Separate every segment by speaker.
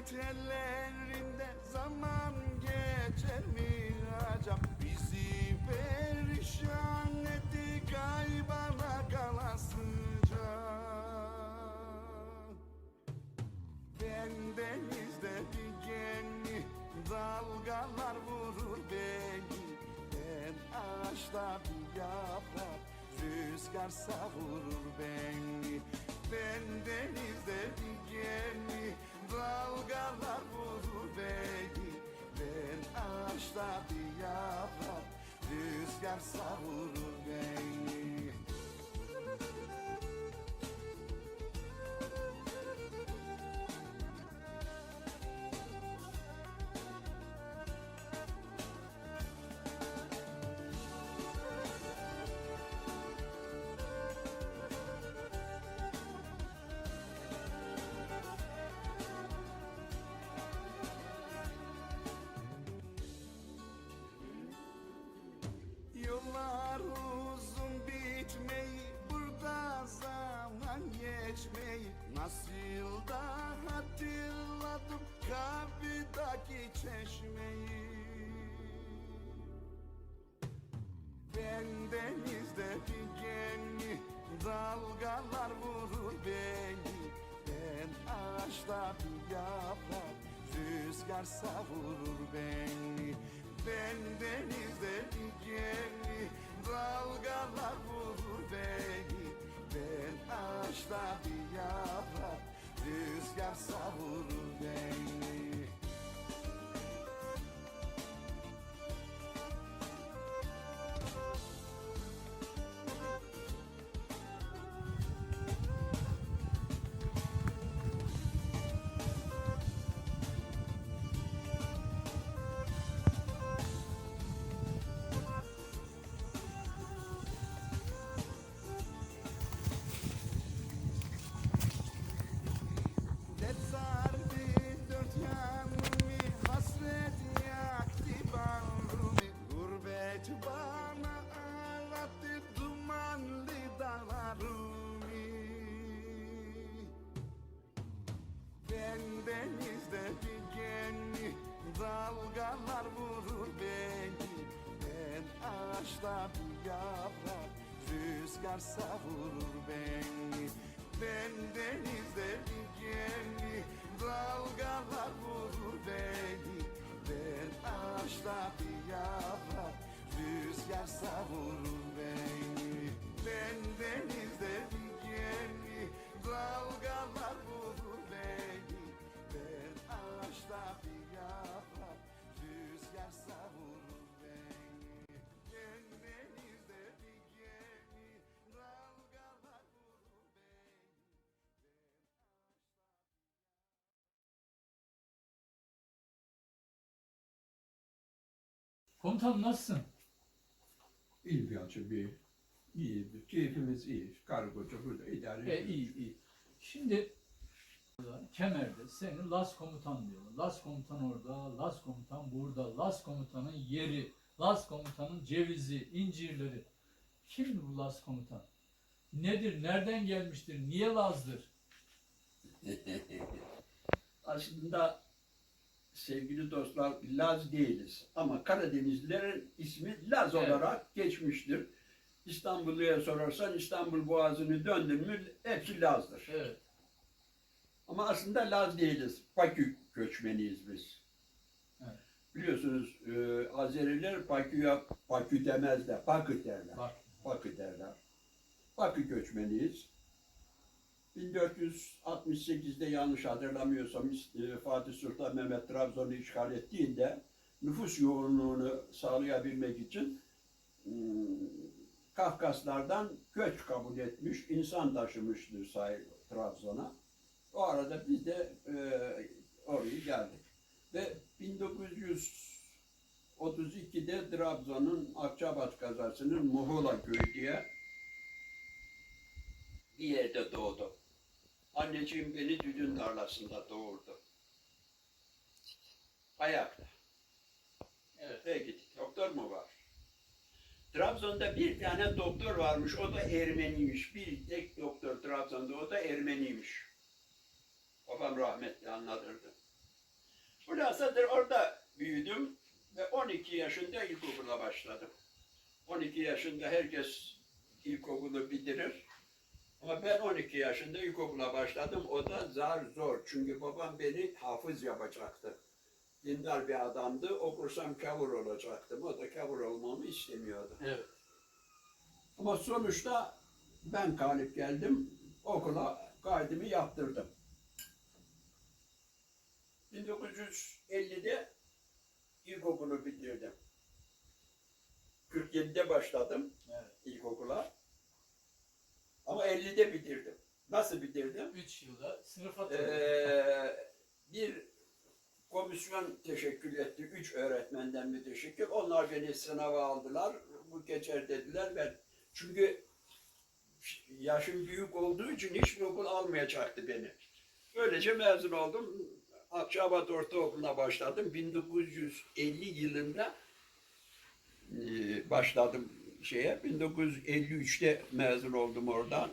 Speaker 1: gurbet ellerinde zaman geçer mi acaba Bizi perişan etti kaybana kalasıca. Ben denizde bir dikenli dalgalar vurur beni. Ben ağaçta bir yaprak rüzgar savur Rüzgar savurur Rüzgar savurur beni. Ben denizde gemi Dalgalar vurur beni. Ben ağaçta bir yaprak Rüzgar savurur Rüzgar savurur beni. Ben denizde bir gemi Dalgalar vurur beni. Ben ağaçta bir yaprak Rüzgar savurur
Speaker 2: Komutanım nasılsın?
Speaker 3: İyi bir iyi, bir keyfimiz iyi. Karı koca burada idare
Speaker 2: E,
Speaker 3: ediyoruz.
Speaker 2: iyi iyi. Şimdi Kemer'de seni Las komutan diyorlar. Las komutan orada, Las komutan burada, Las komutanın yeri, Las komutanın cevizi, incirleri. Kimdi bu Las komutan? Nedir, nereden gelmiştir, niye Laz'dır?
Speaker 4: Aslında sevgili dostlar Laz değiliz. Ama Karadenizlilerin ismi Laz
Speaker 2: Evet.
Speaker 4: olarak geçmiştir. İstanbulluya sorarsan İstanbul Boğazı'nı döndün mü hepsi Laz'dır.
Speaker 2: Evet,
Speaker 4: Ama aslında Laz değiliz. Bakü göçmeniyiz biz.
Speaker 2: Evet.
Speaker 4: Biliyorsunuz e, Azeriler Bakü'ye Bakü demezler, Bakü derler.
Speaker 2: bak.
Speaker 4: Bakü derler. Bakü göçmeniyiz. 1468'de yanlış hatırlamıyorsam e, Fatih Sultan Mehmet Trabzon'u işgal ettiğinde nüfus yoğunluğunu sağlayabilmek için hmm, Kafkaslardan göç kabul etmiş, insan taşımıştır sahip Trabzon'a. O arada biz de e, oraya geldik. Ve 1932'de Trabzon'un Akçabat kazasının Muhola köyü diye bir yerde doğdum. Anneciğim beni düdün tarlasında doğurdu. Ayakta.
Speaker 2: Evet.
Speaker 4: Peki doktor mu var? Trabzon'da bir tane doktor varmış. O da Ermeniymiş. Bir tek doktor Trabzon'da. O da Ermeniymiş. Babam rahmetli anlatırdı. Hulasadır orada büyüdüm ve 12 yaşında ilkokula başladım. 12 yaşında herkes ilkokulu bitirir. Ama ben 12 yaşında ilkokula başladım. O da zar zor. Çünkü babam beni hafız yapacaktı. Dindar bir adamdı. Okursam kavur olacaktım. O da kavur olmamı istemiyordu.
Speaker 2: Evet.
Speaker 4: Ama sonuçta ben galip geldim. Okula kaydımı yaptırdım. 1950'de ilkokulu bitirdim. 47'de başladım
Speaker 2: Evet.
Speaker 4: ilkokula. Ama 50'de bitirdim. Nasıl bitirdim?
Speaker 2: 3 yılda sınıfa.
Speaker 4: Ee, bir komisyon teşekkül etti. Üç öğretmenden müteşekkil. Onlar beni sınava aldılar. Bu geçer dediler. Ben çünkü yaşım büyük olduğu için hiçbir okul almayacaktı beni. Böylece mezun oldum. Akçabat Ortaokulu'na başladım. 1950 yılında e, başladım şeye. 1953'te mezun oldum oradan.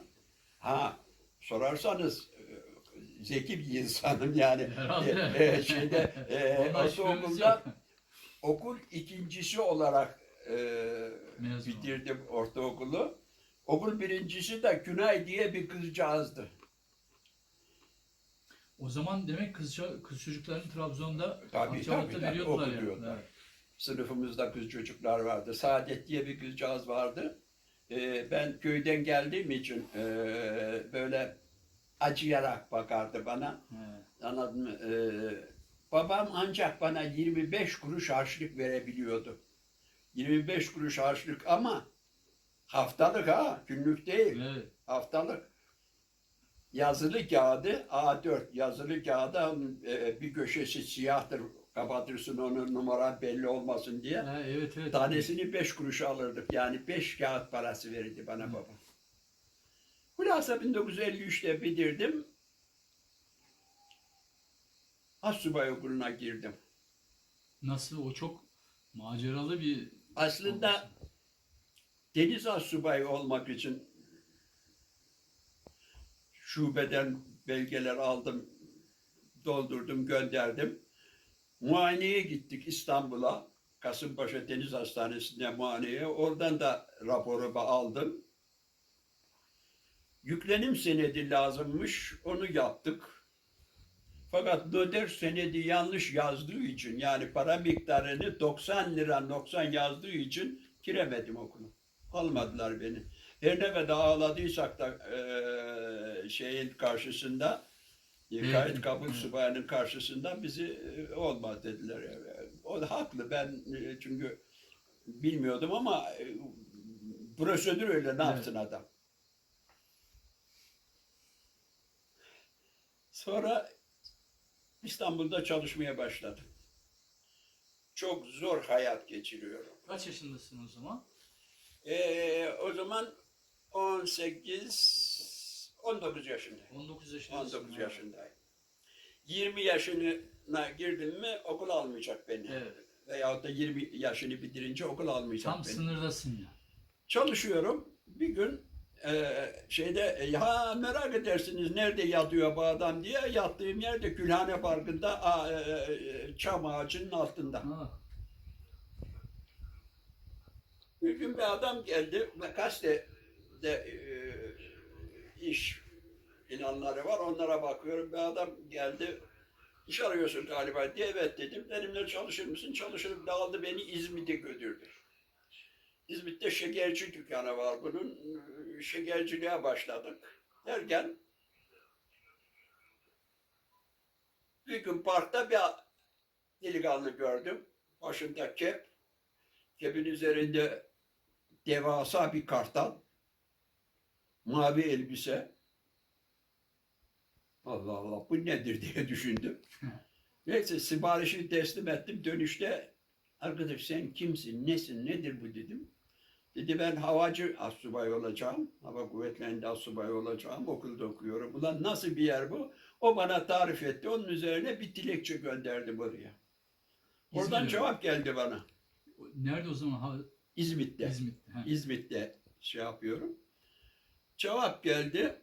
Speaker 4: Ha sorarsanız e, zeki bir insanım yani. E, e, şeyde e, ortaokulda okul ikincisi olarak e,
Speaker 2: Mezun
Speaker 4: bitirdim ortaokulu. Okul birincisi de Günay diye bir kızcağızdı.
Speaker 2: O zaman demek kız, kız çocukların Trabzon'da
Speaker 4: Tabii, tabii, tabii,
Speaker 2: veriyordular yani.
Speaker 4: Sınıfımızda kız çocuklar vardı. Saadet diye bir kızcağız vardı. E, ben köyden geldiğim için e, böyle acıyarak bakardı bana.
Speaker 2: He.
Speaker 4: Anladın mı? Ee, babam ancak bana 25 kuruş harçlık verebiliyordu. 25 kuruş harçlık ama haftalık ha, günlük değil,
Speaker 2: Evet.
Speaker 4: haftalık. Yazılı kağıdı A4 yazılı kağıda e, bir köşesi siyahtır kapatırsın onun numara belli olmasın diye.
Speaker 2: Ha, evet evet.
Speaker 4: Tanesini 5 kuruşa alırdık. Yani 5 kağıt parası verirdi bana baba. Hulasa 1953'te bitirdim. Assubay okuluna girdim.
Speaker 2: Nasıl o çok maceralı bir
Speaker 4: Aslında deniz assubayı olmak için şubeden belgeler aldım, doldurdum, gönderdim. Muayeneye gittik İstanbul'a. Kasımpaşa Deniz Hastanesi'nde muayeneye. Oradan da raporumu aldım. Yüklenim senedi lazımmış. Onu yaptık. Fakat Noder senedi yanlış yazdığı için yani para miktarını 90 lira 90 yazdığı için giremedim okula. Almadılar beni. Her ne kadar ağladıysak da eee, şeyin karşısında e, kayıt kabul subayının karşısında bizi e, olmaz dediler. O da haklı. Ben e, çünkü bilmiyordum ama e, prosedür öyle ne
Speaker 2: Evet.
Speaker 4: yapsın adam. Sonra İstanbul'da çalışmaya başladım. Çok zor hayat geçiriyorum.
Speaker 2: kaç yaşındasın o zaman?
Speaker 4: Ee, o zaman 18 19 yaşındayım.
Speaker 2: 19 yaşındasın.
Speaker 4: 19 yaşındayım. 20 yaşına girdim mi okul almayacak beni.
Speaker 2: Evet.
Speaker 4: Veyahut da 20 yaşını bitirince okul almayacak
Speaker 2: Tam
Speaker 4: beni.
Speaker 2: sınırdasın ya.
Speaker 4: Çalışıyorum. Bir gün e, şeyde ya merak edersiniz nerede yatıyor bu adam diye yattığım yerde Gülhane Parkı'nda a, e, e, çam ağacının altında.
Speaker 2: Ha,
Speaker 4: Bir gün bir adam geldi ve gazete de e, iş ilanları var onlara bakıyorum. Bir adam geldi iş arıyorsun galiba diye evet dedim. Benimle çalışır mısın? Çalışırım. Dağıldı beni İzmit'e götürdü. İzmit'te şekerci dükkanı var bunun. Şekerciliğe başladık. Derken bir gün parkta bir delikanlı gördüm. Başında kep. Kepin üzerinde devasa bir kartal. Mavi elbise. Allah Allah bu nedir diye düşündüm. Neyse siparişi teslim ettim. Dönüşte arkadaş sen kimsin, nesin, nedir bu dedim. Dedi ben havacı asubay olacağım. Hava kuvvetlerinde asubay olacağım. Okulda okuyorum. Ulan nasıl bir yer bu? O bana tarif etti. Onun üzerine bir dilekçe gönderdi buraya. Oradan cevap geldi bana.
Speaker 2: Nerede o zaman? Ha,
Speaker 4: İzmit'te.
Speaker 2: İzmit'te. Ha.
Speaker 4: İzmit'te şey yapıyorum. Cevap geldi.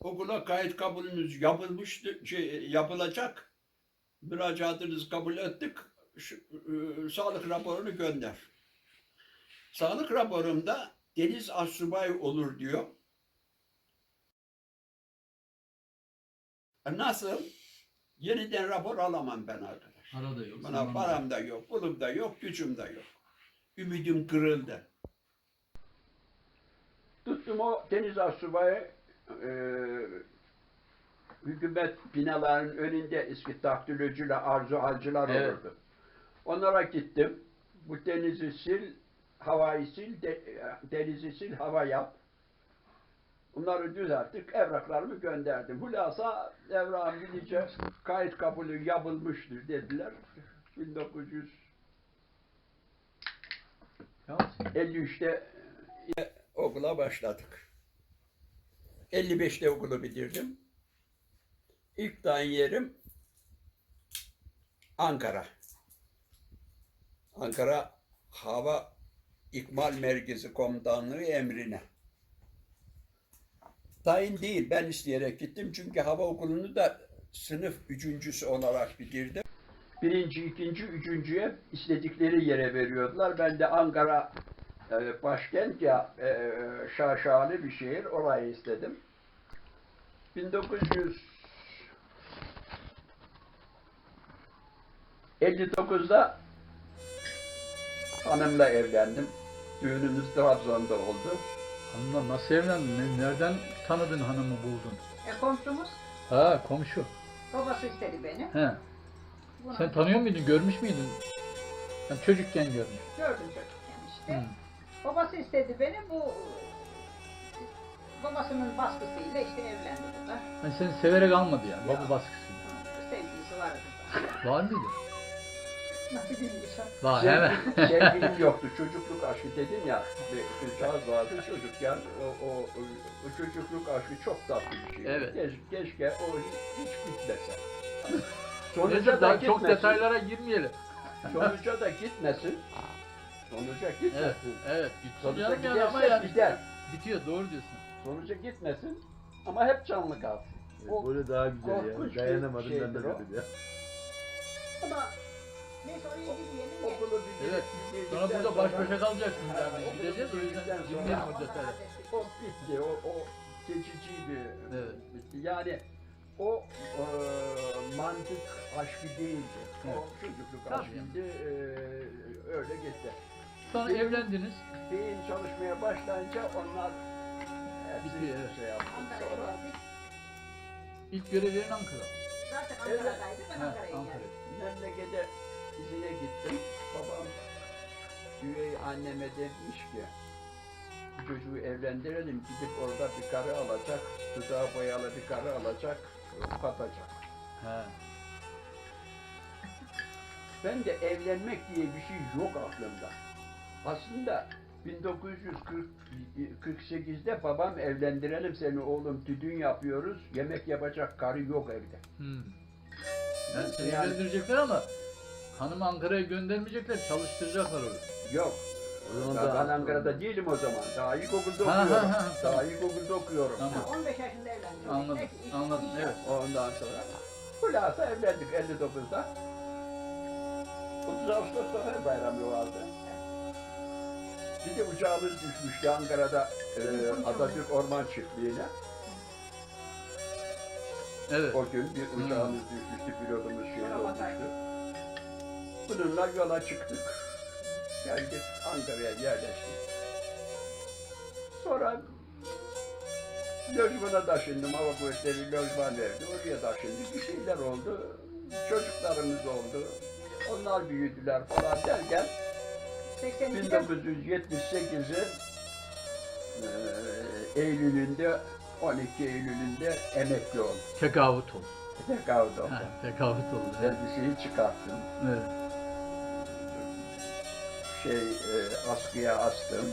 Speaker 4: Okula kayıt kabulünüz yapılmıştı, şey, yapılacak. Müracaatınızı kabul ettik. Şu, e, sağlık raporunu gönder. Sağlık raporumda deniz asubay olur diyor. E, Nasıl? Yeniden rapor alamam ben arkadaş.
Speaker 2: Para da yok.
Speaker 4: Bana param da yok, pulum da yok, gücüm de yok. Ümidim kırıldı. Tuttum o deniz asubayı e, hükümet binalarının önünde eski takdirciler, arzu alcılar
Speaker 2: Evet.
Speaker 4: olurdu. Onlara gittim. Bu denizi sil, havayı sil, de- denizi sil, hava yap. Bunları düzelttik, evraklarımı gönderdim. Hulasa evrağım gidince kayıt kabulü yapılmıştır dediler. 1953'te okula başladık. 55'te okulu bitirdim. İlk tayin yerim Ankara. Ankara Hava İkmal Merkezi Komutanlığı emrine. Tayin değil, ben isteyerek gittim çünkü hava okulunu da sınıf üçüncüsü olarak bitirdim. Birinci, ikinci, üçüncüye istedikleri yere veriyordular. Ben de Ankara e, başkent ya, e, şaşalı bir şehir, orayı istedim. 1959'da hanımla evlendim. Düğünümüz Trabzon'da oldu.
Speaker 2: Hanımla nasıl evlendin? Ne- Nereden tanıdın hanımı buldun?
Speaker 5: E, komşumuz
Speaker 2: Ha komşu.
Speaker 5: babası istedi beni.
Speaker 2: He. Sen tanıyor muydun? Görmüş müydün? Ben çocukken görmüş.
Speaker 5: gördüm çocukken işte.
Speaker 2: Hı.
Speaker 5: Babası istedi beni. Bu babasının baskısıyla işte evlendi bu da.
Speaker 2: Ben seni severek almadı yani.
Speaker 5: Ya.
Speaker 2: Baba baskısıyla.
Speaker 5: Bunun Sevgilisi vardı.
Speaker 2: Var mıydı?
Speaker 5: Nasıl bilmiyorsam.
Speaker 2: Var
Speaker 4: Sevgi-
Speaker 2: hemen.
Speaker 4: Sevgilim yoktu. Çocukluk aşkı dedim ya. Bir kızcağız vardı çocukken. O, o, o, çocukluk aşkı çok tatlı bir şey.
Speaker 2: Evet.
Speaker 4: Keş, keşke o hiç, bitmese.
Speaker 2: Neyse
Speaker 4: Sonuca da
Speaker 2: daha çok
Speaker 4: gitmesin.
Speaker 2: detaylara girmeyelim.
Speaker 4: Sonuca da gitmesin. Sonuca
Speaker 2: Evet,
Speaker 4: gitmesin.
Speaker 2: evet. Bitti
Speaker 4: Sonuca
Speaker 2: canım yani
Speaker 4: giderse
Speaker 2: ama yani.
Speaker 4: gider.
Speaker 2: Bitiyor doğru diyorsun.
Speaker 4: Sonuca gitmesin. Ama hep canlı kalsın. O
Speaker 6: Böyle daha güzel
Speaker 4: korkunç bir
Speaker 6: ya. Dayanamadım ben de
Speaker 4: şeydir o.
Speaker 6: dedim ya.
Speaker 5: Ama neyse oraya girmeyelim de.
Speaker 4: okulu bitirip
Speaker 2: Evet.
Speaker 4: bitirdikten
Speaker 2: Sonra burada baş
Speaker 4: sonra-
Speaker 2: başa kalacaksınız yani. Gideceğiz o yüzden
Speaker 4: bitirdikten sonra-
Speaker 2: girmeyelim o
Speaker 4: bitti. O, o geçiciydi.
Speaker 2: Evet.
Speaker 4: Bitti. Yani o e, mantık aşkı değildi. O
Speaker 2: Evet.
Speaker 4: çocukluk
Speaker 2: Tabii.
Speaker 4: aşkıydı. E, öyle gitti.
Speaker 2: Sonra
Speaker 4: Benim-
Speaker 2: evlendiniz.
Speaker 4: Beyin çalışmaya başlayınca onlar hepsi
Speaker 2: evet.
Speaker 4: şey yaptı.
Speaker 5: Ankara'ya
Speaker 4: Sonra
Speaker 5: geldik.
Speaker 2: İlk görevlerin Ankara.
Speaker 5: Zaten Ankara'daydı. Ben
Speaker 2: Ha,
Speaker 5: Ankara'ya
Speaker 2: Ankara.
Speaker 5: geldim.
Speaker 4: memlekete izine gittim. Babam üvey anneme demiş ki bu çocuğu evlendirelim gidip orada bir karı alacak, dudağı boyalı bir karı alacak, katacak.
Speaker 2: He.
Speaker 4: Ben de evlenmek diye bir şey yok aklımda. Aslında 1948'de babam evlendirelim seni oğlum tüdün yapıyoruz, yemek yapacak karı yok evde.
Speaker 2: Hmm. Yani seni
Speaker 4: Yani-
Speaker 2: evlendirecekler ama hanımı Ankara'ya göndermeyecekler, çalıştıracaklar orada.
Speaker 4: Yok. Ben,
Speaker 6: da
Speaker 4: ben Ankara'da değilim o zaman. Daha ilkokulda
Speaker 2: Ha, ha,
Speaker 4: okuyorum.
Speaker 2: ha, tamam.
Speaker 4: Daha ilkokulda okuyorum.
Speaker 2: Tamam.
Speaker 5: Ha, 15 yaşında evlendim.
Speaker 2: Anladım, anladım, evet.
Speaker 4: Ondan sonra hulasa evlendik 59'da. 30 Ağustos Zafer Bayramı vardı. Bir de uçağımız düşmüştü Ankara'da e, Atatürk Orman Çiftliği'ne.
Speaker 2: Evet.
Speaker 4: O gün bir uçağımız düşmüştü, pilotumuz şehit olmuştu. Bununla yola çıktık. Geldik Ankara'ya yerleştik. Sonra lojmana taşındım. Hava kuvvetleri lojman verdi. Oraya taşındık. Bir şeyler oldu. Çocuklarımız oldu. Onlar büyüdüler falan derken
Speaker 5: 82'de
Speaker 4: 1978'in eee, Eylül'ünde 12 Eylül'ünde emekli oldum.
Speaker 2: Tekavüt oldu.
Speaker 4: Tekavüt oldum.
Speaker 2: Ha, tekavüt oldu. Evet.
Speaker 4: Elbiseyi çıkarttım.
Speaker 2: evet.
Speaker 4: Şey e, askıya astım.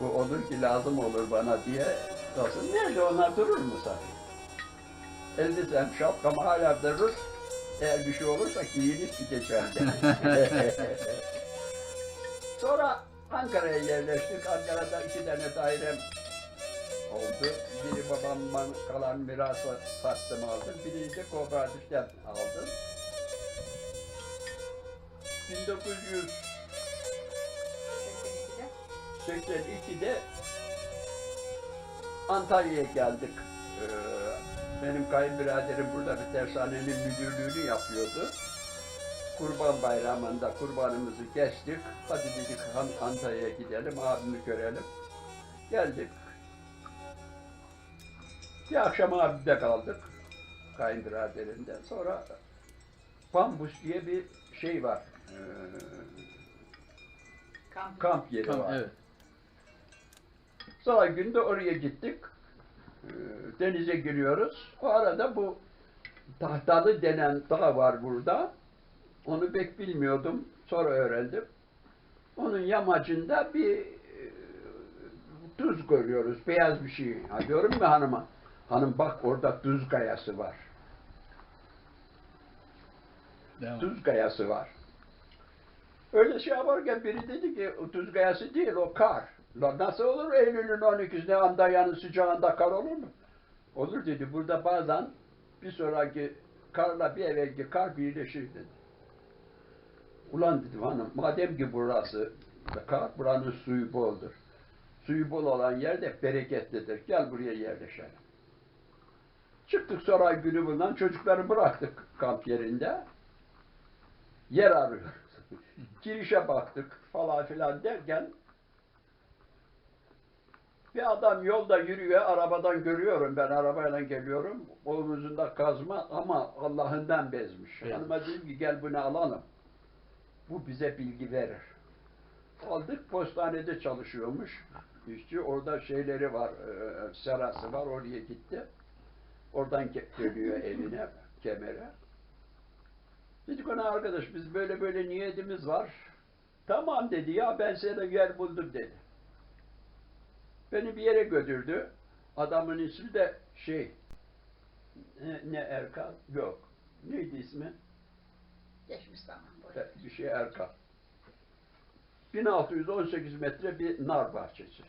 Speaker 4: Bu olur ki lazım olur bana diye. Nasıl? Nerede onlar durur mu sanki? Elbisem, şapkam hala durur. Eğer bir şey olursa giyinip gideceğim. Sonra Ankara'ya yerleştik. Ankara'da iki tane dairem oldu. Biri babamdan kalan mirası sattım aldım. Birini de kooperatiften aldım. 1900
Speaker 5: 82'de
Speaker 4: 82'de Antalya'ya geldik. Ee, benim kayınbiraderim burada bir tersanenin müdürlüğünü yapıyordu. Kurban bayramında kurbanımızı kestik. Hadi dedik Han- Antalya'ya gidelim, abimi görelim. Geldik. Bir akşam abide kaldık. Kayınbiraderinde. Sonra Pambus diye bir şey var. Ee,
Speaker 5: Kamp.
Speaker 4: kamp yeri
Speaker 2: Tamam,
Speaker 4: var.
Speaker 2: evet.
Speaker 4: Sonra günde oraya gittik. Ee, Denize giriyoruz. O arada bu Tahtalı denen dağ var burada. Onu pek bilmiyordum. Sonra öğrendim. Onun yamacında bir e, tuz görüyoruz. Beyaz bir şey. Ha, diyorum mu hanıma? Hanım bak orada tuz kayası var.
Speaker 2: Devam.
Speaker 4: Tuz kayası var. Öyle şey yaparken biri dedi ki o tuz kayası değil o kar. Nasıl olur Eylül'ün 12'sinde Antalya'nın sıcağında kar olur mu? Olur dedi. Burada bazen bir sonraki karla bir evvelki kar birleşir dedi. Ulan dedim hanım madem ki burası kar buranın suyu boldur. Suyu bol olan yerde bereketlidir. Gel buraya yerleşelim. Çıktık sonra günü bundan çocukları bıraktık kamp yerinde. Yer arıyoruz. Girişe baktık falan filan derken bir adam yolda yürüyor, arabadan görüyorum ben arabayla geliyorum. Omuzunda kazma ama Allah'ından bezmiş.
Speaker 2: Evet.
Speaker 4: Hanıma dedim ki gel bunu alalım. Bu bize bilgi verir. Aldık postanede çalışıyormuş. İşçi orada şeyleri var, e, serası var oraya gitti. Oradan ge- dönüyor evine, kemere. Dedik ona arkadaş biz böyle böyle niyetimiz var. Tamam dedi ya ben sana yer buldum dedi. Beni bir yere götürdü. Adamın ismi de şey ne, ne Erkan yok. Neydi ismi?
Speaker 5: Geçmiş zaman.
Speaker 4: Bir şey Erkan. 1618 metre bir nar bahçesi.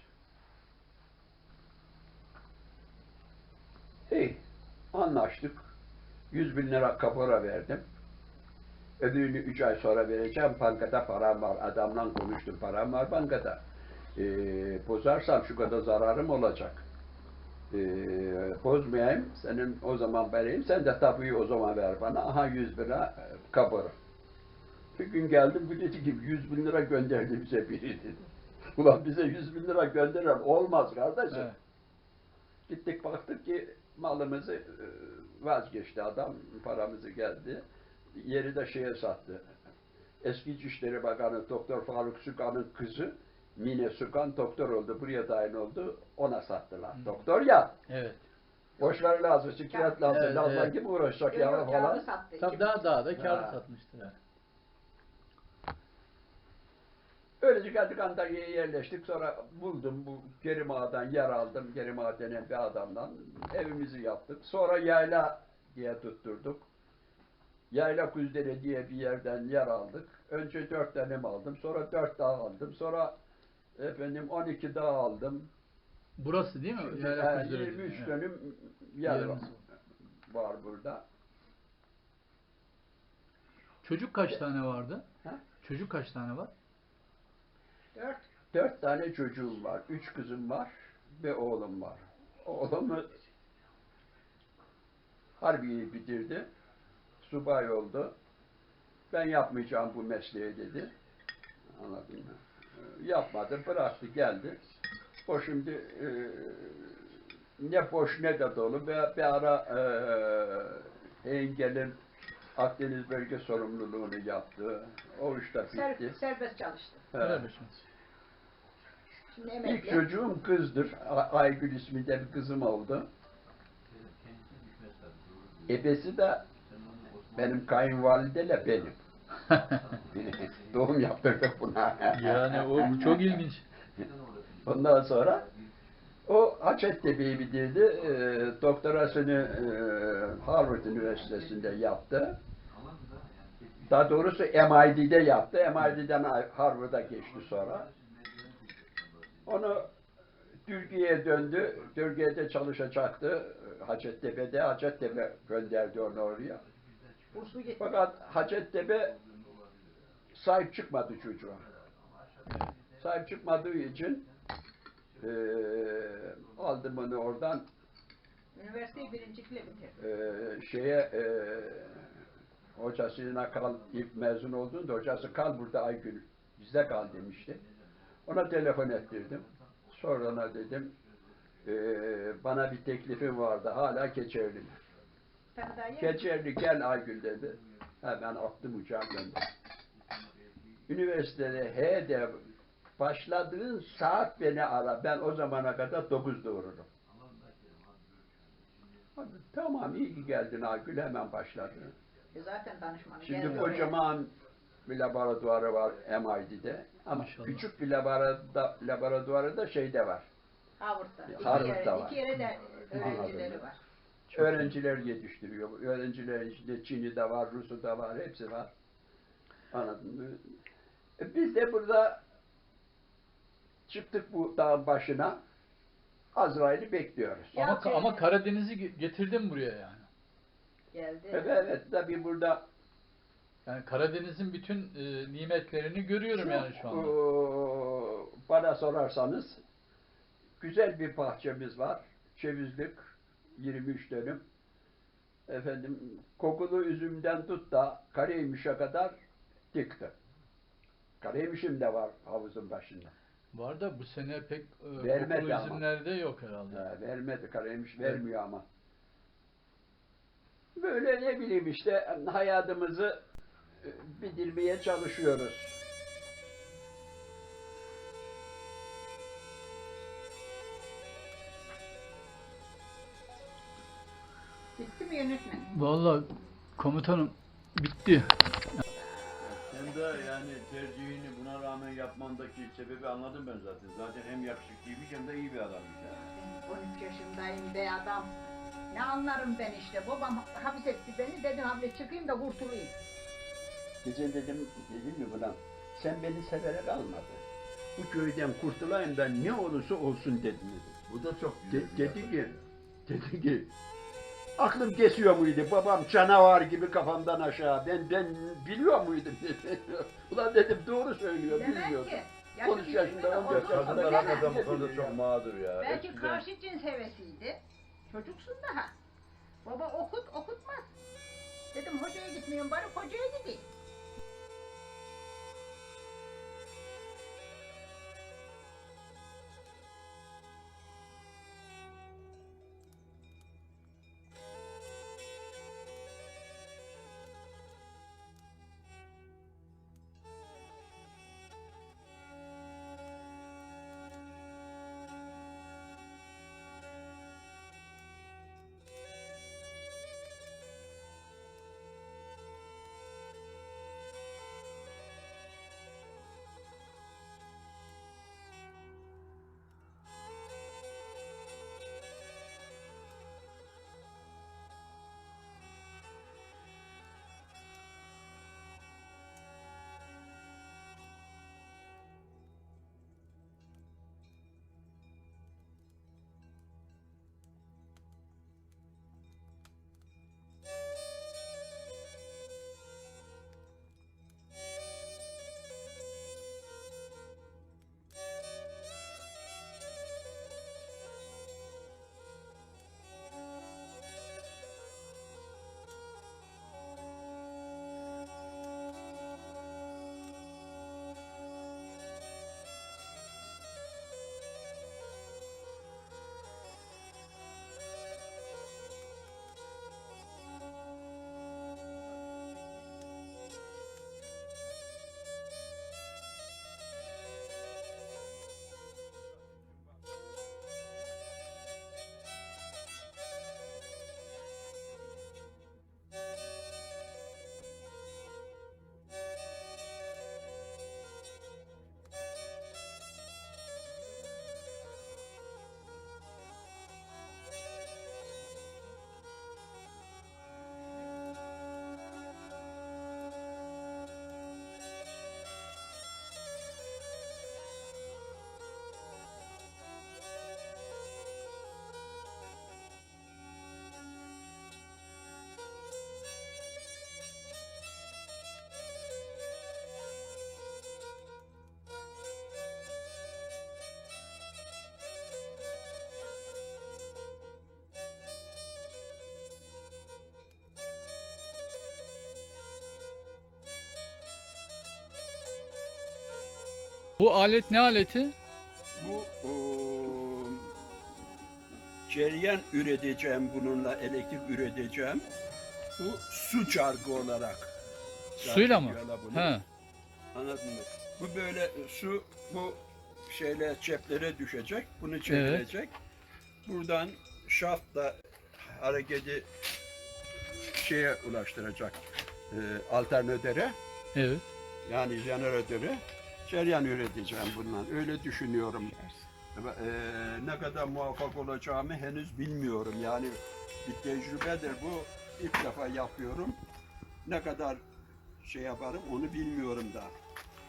Speaker 4: İyi, anlaştık. 100 bin lira kapora verdim. Öbürünü 3 ay sonra vereceğim. Bankada param var. Adamla konuştum. Param var bankada. Ee, bozarsam şu kadar zararım olacak. Ee, bozmayayım. Senin o zaman vereyim. Sen de tapuyu o zaman ver bana. Aha 100 lira kapora. Bir gün geldim, bu dedi ki 100 bin lira gönderdi bize biri dedi. Ulan bize 100 bin lira gönderen olmaz kardeşim.
Speaker 2: Evet.
Speaker 4: Gittik baktık ki malımızı e, vazgeçti adam, paramızı geldi. Yeri de şeye sattı. Eski İçişleri Bakanı Doktor Faruk Sükan'ın kızı Mine Sükan doktor oldu, buraya dahil oldu, ona sattılar.
Speaker 2: Hı.
Speaker 4: Doktor ya,
Speaker 2: Evet.
Speaker 4: boşver lazım, siklet lazım,
Speaker 2: Evet,
Speaker 4: lazım
Speaker 2: evet.
Speaker 4: kim uğraşacak ya falan.
Speaker 2: Tabii daha daha da kârlı
Speaker 4: Ha.
Speaker 2: satmıştır. ha.
Speaker 4: Öylece geldik Antalya'ya yerleştik. Sonra buldum bu Kerim Ağa'dan yer aldım. Kerim Ağa denen bir adamdan. Evimizi yaptık. Sonra Yayla diye tutturduk. Yayla Kuzdere diye bir yerden yer aldık. Önce dört tane aldım. Sonra dört daha aldım. Sonra efendim 12 daha aldım.
Speaker 2: Burası değil mi? Yayla
Speaker 4: he,
Speaker 2: Kuzdere
Speaker 4: 23
Speaker 2: diyor.
Speaker 4: dönüm yer var, var burada.
Speaker 2: Çocuk kaç tane vardı?
Speaker 4: Ha?
Speaker 2: Çocuk kaç tane var?
Speaker 5: Dört.
Speaker 4: Dört tane çocuğum var. Üç kızım var ve oğlum var. Oğlumu Harbiye'yi bitirdi. Subay oldu. Ben yapmayacağım bu mesleği dedi. Anladın mı? Ee, Yapmadı, bıraktı, geldi. O şimdi e, ne boş ne de dolu. Bir, bir ara e, Engel'in Akdeniz bölge sorumluluğunu yaptı. O iş de
Speaker 5: Ser,
Speaker 4: bitti.
Speaker 5: serbest çalıştı.
Speaker 4: He.
Speaker 5: Şimdi
Speaker 4: İlk
Speaker 5: emekli.
Speaker 4: çocuğum kızdır. A- Aygül isminde bir kızım oldu. Ebesi de benim kayınvalideyle benim. Doğum yaptırdık buna.
Speaker 2: yani o bu çok ilginç.
Speaker 4: Ondan sonra o Hacettepe'yi bitirdi. E, doktorasını e, Harvard Üniversitesi'nde yaptı. Daha doğrusu MIT'de yaptı. MIT'den Harvard'a geçti sonra. Onu Türkiye'ye döndü. Türkiye'de çalışacaktı. Hacettepe'de. Hacettepe gönderdi onu oraya. Fakat Hacettepe sahip çıkmadı çocuğa. Sahip çıkmadığı için eee aldım onu oradan
Speaker 5: Üniversiteyi birincilikle bitirdi.
Speaker 4: eee, şeye eee hocasına kal ilk mezun olduğunda hocası kal burada Aygül bizde kal demişti. Ona telefon ettirdim. Sonra ona dedim Ee, bana bir teklifim vardı. Hala Keçerli.
Speaker 5: Tanıdayım.
Speaker 4: Keçerli gel Aygül dedi. Hemen attım uçağa gönderdim. Üniversitede he de başladığın saat beni ara. Ben o zamana kadar 9'da uğrurum. Hadi, tamam iyi ki geldin Aygül hemen başladı.
Speaker 5: E zaten danışmanı
Speaker 4: Şimdi
Speaker 5: geldi
Speaker 4: kocaman bir laboratuvarı var MIT'de. Ama
Speaker 2: Maşallah.
Speaker 4: küçük bir laboratuvarda, laboratuvarı da şeyde var.
Speaker 5: Harvard'da. İki
Speaker 4: Harvard'da
Speaker 5: yere,
Speaker 4: var.
Speaker 5: iki yere de öğrencileri var.
Speaker 4: Öğrenciler yetiştiriyor. Öğrenciler içinde Çin'i de var, Rus'u da var, hepsi var. Anladın mı? E biz de burada çıktık bu dağın başına. Azrail'i bekliyoruz.
Speaker 5: Ya
Speaker 2: Ama,
Speaker 5: şey-
Speaker 2: ama Karadeniz'i ge- getirdin buraya yani.
Speaker 5: Geldi.
Speaker 4: Evet, evet tabii burada
Speaker 2: Yani Karadeniz'in bütün e, nimetlerini görüyorum yani şu anda.
Speaker 4: Eee, bana sorarsanız güzel bir bahçemiz var. Cevizlik 23 dönüm. Efendim kokulu üzümden tut da Karaymış'a kadar dikti. Karaymış'ım da var havuzun başında.
Speaker 2: Var da bu sene pek e,
Speaker 4: Vermedi
Speaker 2: kokulu
Speaker 4: ama.
Speaker 2: yok herhalde.
Speaker 4: Ha, vermedi Karaymış vermiyor ama. Böyle ne bileyim işte hayatımızı e, bitirmeye çalışıyoruz.
Speaker 5: Bitti mi yönetmen?
Speaker 2: Vallahi komutanım bitti.
Speaker 6: Sen de yani tercihini rağmen yapmandaki sebebi anladım ben zaten. Zaten hem yakışıklıymış hem de iyi bir adammış yani.
Speaker 5: Ben 13 yaşındayım be adam. Ne anlarım ben işte. Babam hapis etti beni. Dedim abi çıkayım da kurtulayım.
Speaker 4: Gece dedim, dedim mi buna, sen beni severek almadın. Bu köyden kurtulayım da ne olursa olsun dedim. dedi.
Speaker 6: Bu da çok
Speaker 4: De- dedi ki, dedi ki, aklım kesiyor muydu? Babam canavar gibi kafamdan aşağı. Ben ben biliyor muydum. Ulan dedim doğru söylüyor,
Speaker 5: Demek
Speaker 4: bilmiyor.
Speaker 5: ki.
Speaker 4: 13 yaşında, 14
Speaker 6: Kadınlar
Speaker 4: Bilemem.
Speaker 6: hakikaten bu konuda çok mağdur ya.
Speaker 5: Belki
Speaker 6: Eskiden-
Speaker 5: karşı cins hevesiydi. Çocuksun daha. Baba okut, okutmaz. Dedim hocaya gitmiyorum bari hocaya gideyim.
Speaker 2: Bu alet ne aleti?
Speaker 4: Bu eee, cereyan üreteceğim bununla elektrik üreteceğim. Bu su çarkı olarak.
Speaker 2: Suyla mı? He.
Speaker 4: Anladın mı? Bu böyle su bu şeyle ceplere düşecek. Bunu çevirecek. Buradan şaftla hareketi şeye ulaştıracak. E, alternatöre.
Speaker 2: Evet.
Speaker 4: Yani jeneratöre. Cereyan üreteceğim bundan. Öyle düşünüyorum. E, ne kadar muvaffak olacağımı henüz bilmiyorum. Yani bir tecrübedir bu. İlk defa yapıyorum. Ne kadar şey yaparım onu bilmiyorum da.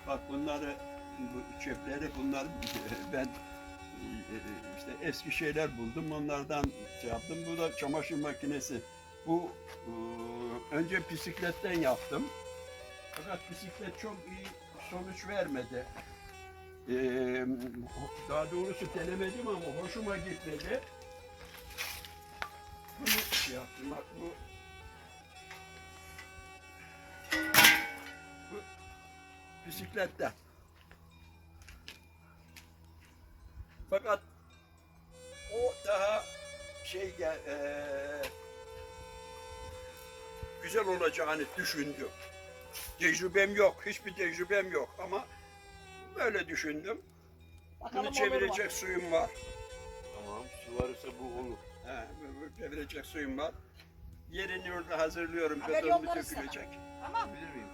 Speaker 4: Bak bunları, bu çöpleri bunlar ben e, işte eski şeyler buldum. Onlardan şey yaptım. Bu da çamaşır makinesi. Bu e, önce bisikletten yaptım. Fakat bisiklet çok iyi sonuç vermedi. E, daha doğrusu denemedim ama hoşuma gitmedi. Bunu şey yaptım. Bak bu bu bisiklette. Fakat o daha şey eee, güzel olacağını düşündüm. Tecrübem yok, hiçbir tecrübem yok ama böyle düşündüm. Bunu çevirecek suyum var.
Speaker 6: Tamam, su varsa bu olur.
Speaker 4: He, bu- bu çevirecek suyum var. Yerini orada hazırlıyorum.
Speaker 5: Haber
Speaker 4: Betonlu
Speaker 5: yollarız sana.
Speaker 4: dökülecek.
Speaker 5: Tamam.
Speaker 6: Bilir miyim?